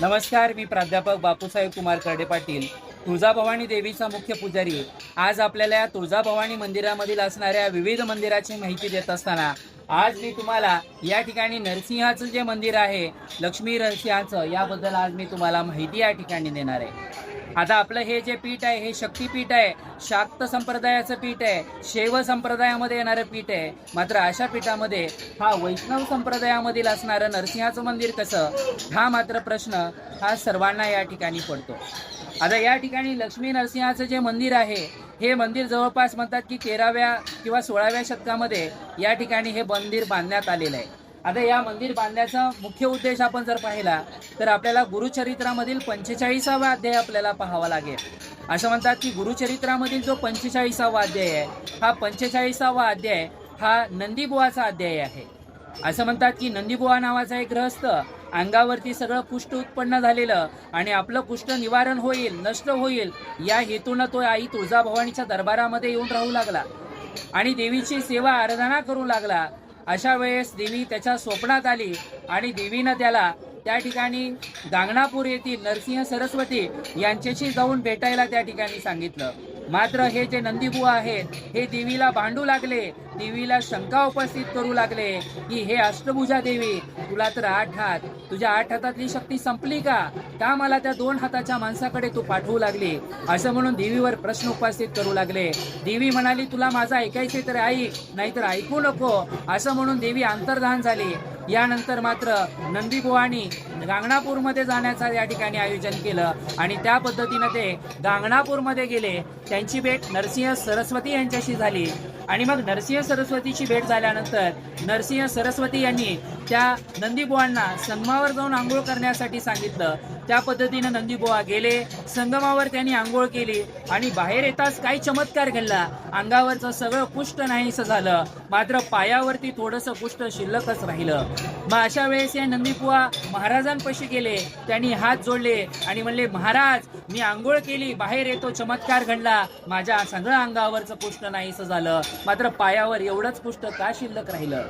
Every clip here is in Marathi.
नमस्कार मी प्राध्यापक बापूसाहेब कुमार कर्डे पाटील तुळजाभवानी देवीचा मुख्य पुजारी. आज आपल्याला या तुळजाभवानी मंदिरामधील असणाऱ्या विविध मंदिराची माहिती देत असताना आज मी तुम्हाला या ठिकाणी नरसिंहाचं जे मंदिर आहे लक्ष्मी नरसिंहाचं याबद्दल आज मी तुम्हाला माहिती या ठिकाणी देणार आहे. आता आपलं हे जे पीठ आहे हे शक्तीपीठ आहे शाक्त संप्रदायाचं पीठ आहे शैव संप्रदायामध्ये येणारं पीठ आहे. मात्र अशा पीठामध्ये हा वैष्णव संप्रदायामधील असणारं नरसिंहाचं मंदिर कसं? हा मात्र प्रश्न हा सर्वांना या ठिकाणी पडतो. आता या ठिकाणी लक्ष्मी नरसिंहाचं जे मंदिर आहे हे मंदिर जवळपास म्हणतात की तेराव्या किंवा सोळाव्या शतकामध्ये या ठिकाणी हे मंदिर बांधण्यात आलेलं आहे. आता या मंदिर बांधण्याचा मुख्य उद्देश आपण जर पाहिला तर आपल्याला गुरुचरित्रामधील पंचेचाळीसावा अध्याय आपल्याला पाहावा लागेल. असं म्हणतात की गुरुचरित्रामधील जो पंचेचाळीसावा अध्याय आहे हा पंचेचाळीसावा अध्याय हा नंदीबुवाचा अध्याय आहे. असं म्हणतात की नंदीबुवा नावाचा एक ग्रहस्थ अंगावरती सगळं कुष्ठ उत्पन्न झालेलं आणि आपलं कुष्ठ निवारण होईल नष्ट होईल या हेतूनं तो आई तुळजाभवानीच्या दरबारामध्ये येऊन राहू लागला. आणि देवीची सेवा आराधना करू लागला. अशा वेळेस देवी त्याच्या स्वप्नात आली आणि देवीनं त्याला त्या ठिकाणी गांगणापूर येथील नरसिंह सरस्वती यांच्याशी जाऊन भेटायला त्या ठिकाणी सांगितलं. मात्र हे जे नंदीबुवा आहेत हे देवीला भांडू लागले देवीला शंका उपस्थित करू लागले की हे अष्टभुजा देवी तुला तर आठ हात. तुझ्या आठ हातातली शक्ती संपली का? का मला त्या दोन हाताच्या माणसाकडे तू पाठवू लागली? असं म्हणून देवीवर प्रश्न उपस्थित करू लागले. देवी म्हणाली तुला माझं ऐकायचे तर ऐक नाहीतर ऐकू नको. असं म्हणून देवी अंतर्धान झाली. यानंतर मात्र नंदीबुवानी गांगणापूरमध्ये जाण्याचं या ठिकाणी आयोजन केलं आणि त्या पद्धतीनं ते गांगणापूरमध्ये गेले. त्यांची भेट नरसिंह सरस्वती यांच्याशी झाली. आणि मग नरसिंह सरस्वतीची भेट झाल्यानंतर नरसिंह सरस्वती यांनी त्या नंदीबुवांना संगमावर जाऊन आंघोळ करण्यासाठी सांगितलं. त्या पद्धतीनं नंदीबुवा गेले संगमावर त्यांनी आंघोळ केली आणि बाहेर येताच काही चमत्कार घडला. अंगावरचं सगळं कुष्ठ नाहीसं झालं मात्र पायावरती थोडंसं कुष्ठ शिल्लकच राहिलं. मग अशा वेळेस या नंदीबुवा महाराजांपाशी गेले त्यांनी हात जोडले आणि म्हणले महाराज मी आंघोळ केली बाहेर येतो चमत्कार घडला. माझ्या सगळं अंगावरचं कुष्ठ नाहीसं झालं. मात्र पायावर एवढंच पुष्ट का शिल्लक राहिलं?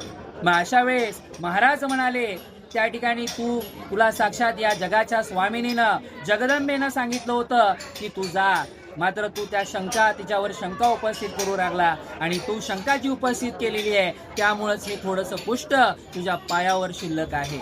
मग अशा वेळेस महाराज म्हणाले त्या ठिकाणी तू तुला साक्षात या जगाच्या स्वामिनीनं जगदंबेनं सांगितलं होतं की तू जा. मात्र तू त्या शंका तिच्यावर शंका उपस्थित करू लागला आणि तू शंका जी उपस्थित केलेली आहे त्यामुळंच हे थोडंसं पुष्ट तुझ्या पायावर शिल्लक आहे.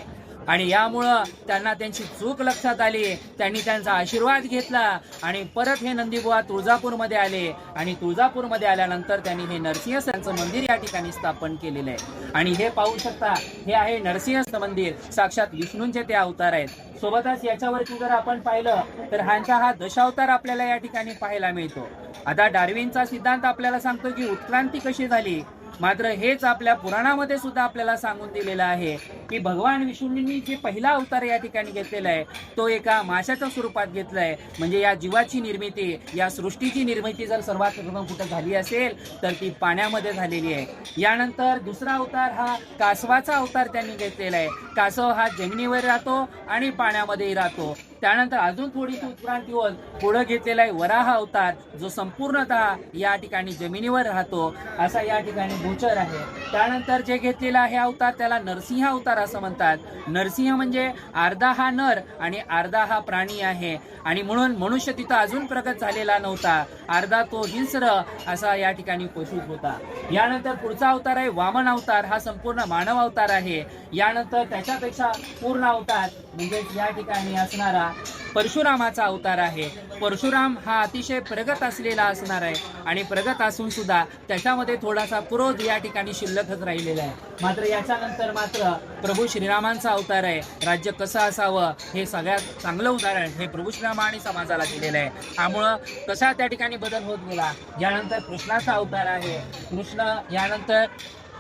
आणि यामुळं त्यांना त्यांची चूक लक्षात आली. त्यांनी त्यांचा आशीर्वाद घेतला आणि परत हे नंदीबुवा तुळजापूरमध्ये आले. आणि तुळजापूरमध्ये आल्यानंतर त्यांनी हे नरसिंहस्थांचं मंदिर या ठिकाणी स्थापन केलेलं आहे. आणि हे पाहू शकता हे आहे नरसिंहस्थ मंदिर. साक्षात विष्णूंचे ते अवतार आहेत. सोबतच याच्यावरती जर आपण पाहिलं तर ह्यांचा हा दशावतार आपल्याला या ठिकाणी पाहायला मिळतो. आता डार्विनचा सिद्धांत आपल्याला सांगतो की उत्क्रांती कशी झाली? मात्र हेच आपल्या पुराणामध्ये सुद्धा आपल्याला सांगून दिलेलं आहे की भगवान विष्णूंनी जे पहिला अवतार या ठिकाणी घेतलेला आहे तो एका माशाच्या स्वरूपात घेतलाय. म्हणजे या जीवाची निर्मिती या सृष्टीची निर्मिती जर सर्वात प्रथम कुठं झाली असेल तर ती पाण्यामध्ये झालेली आहे. यानंतर दुसरा अवतार हा कासवाचा अवतार त्यांनी घेतलेला आहे. कासव हा जमिनीवर राहतो आणि पाण्यामध्येही राहतो. त्यानंतर अजून थोडीशी उत्क्रांती होत पुढं घेतलेला आहे वराह अवतार जो संपूर्णतः या ठिकाणी जमिनीवर राहतो असा या ठिकाणी गोचर आहे. त्यानंतर जे घेतलेला आहे अवतार त्याला नरसिंह अवतार असं म्हणतात. नरसिंह म्हणजे अर्धा हा नर आणि अर्धा हा प्राणी आहे. आणि म्हणून मनुष्य तिथं अजून प्रगत झालेला नव्हता. अर्धा तो हिंस्र असा या ठिकाणी पोषित होता. यानंतर पुढचा अवतार आहे वामन अवतार. हा संपूर्ण मानव अवतार आहे. यानंतर त्याच्यापेक्षा पूर्ण अवतार म्हणजे या ठिकाणी असणारा परशुरामाचा अवतार आहे. परशुराम हा अतिशय प्रगत असलेला असणार आहे. आणि प्रगत असून सुद्धा त्याच्यामध्ये थोडासा क्रोध या ठिकाणी शिल्लकच राहिलेला आहे. मात्र याच्यानंतर मात्र प्रभू श्रीरामांचा अवतार आहे. राज्य कसं असावं हे सगळ्यात चांगलं उदाहरण हे प्रभू श्रीरामाने समाजाला दिलेलं आहे. त्यामुळं कसा त्या ठिकाणी बदल होत गेला? यानंतर कृष्णाचा अवतार आहे. कृष्ण यानंतर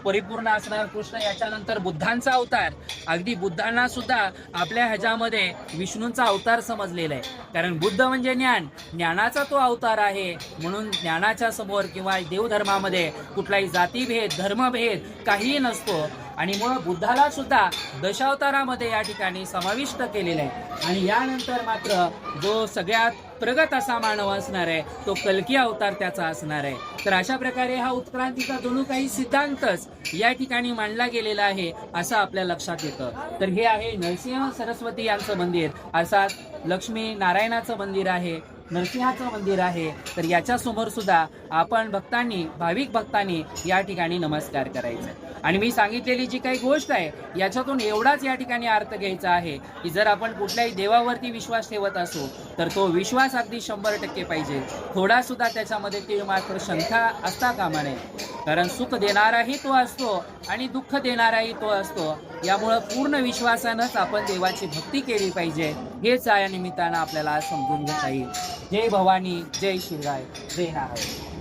परिपूर्ण असणार. कृष्ण याच्यानंतर बुद्धांचा अवतार. अगदी बुद्धांना सुद्धा आपल्या ह्याच्यामध्ये विष्णूंचा अवतार समजलेला आहे. कारण बुद्ध म्हणजे ज्ञान. ज्ञानाचा तो अवतार आहे. म्हणून ज्ञानाच्या समोर किंवा देवधर्मामध्ये कुठलाही जातीभेद धर्मभेद काहीही नसतो. आणि मुळं बुद्धाला सुद्धा दशावतारामध्ये या ठिकाणी समाविष्ट केलेलं आहे. आणि यानंतर मात्र जो सगळ्यात प्रगत असा मानव असणार आहे. तो कलकी अवतार त्याचा असणार आहे. तर अशा प्रकारे हा उत्क्रांतीचा जणू काही सिद्धांतच या ठिकाणी मांडला गेलेला आहे असं आपल्या लक्षात येतं. तर हे आहे नरसिंह सरस्वती यांचं मंदिर. असा लक्ष्मी नारायणाचं मंदिर आहे. नरसिंहाचं मंदिर आहे. तर याच्या समोर सुद्धा आपण भक्तांनी भाविक भक्तांनी या ठिकाणी नमस्कार करायचा. आणि मी सांगितलेली जी काही गोष्ट आहे याच्यातून एवढाच या ठिकाणी अर्थ घ्यायचा आहे की जर आपण कुठल्याही देवावरती विश्वास ठेवत असू तर तो विश्वास अगदी शंभर टक्के पाहिजे. थोडा सुद्धा त्याच्यामध्ये तीळ मात्र शंका असता कामा नये. कारण सुख देणाराही तो असतो आणि दुःख देणाराही तो असतो. यामुळं पूर्ण विश्वासानंच आपण देवाची भक्ती केली पाहिजे. हेच या निमित्तानं आपल्याला समजून घेता येईल. जय भवानी जय शिवराय. जय नारायण.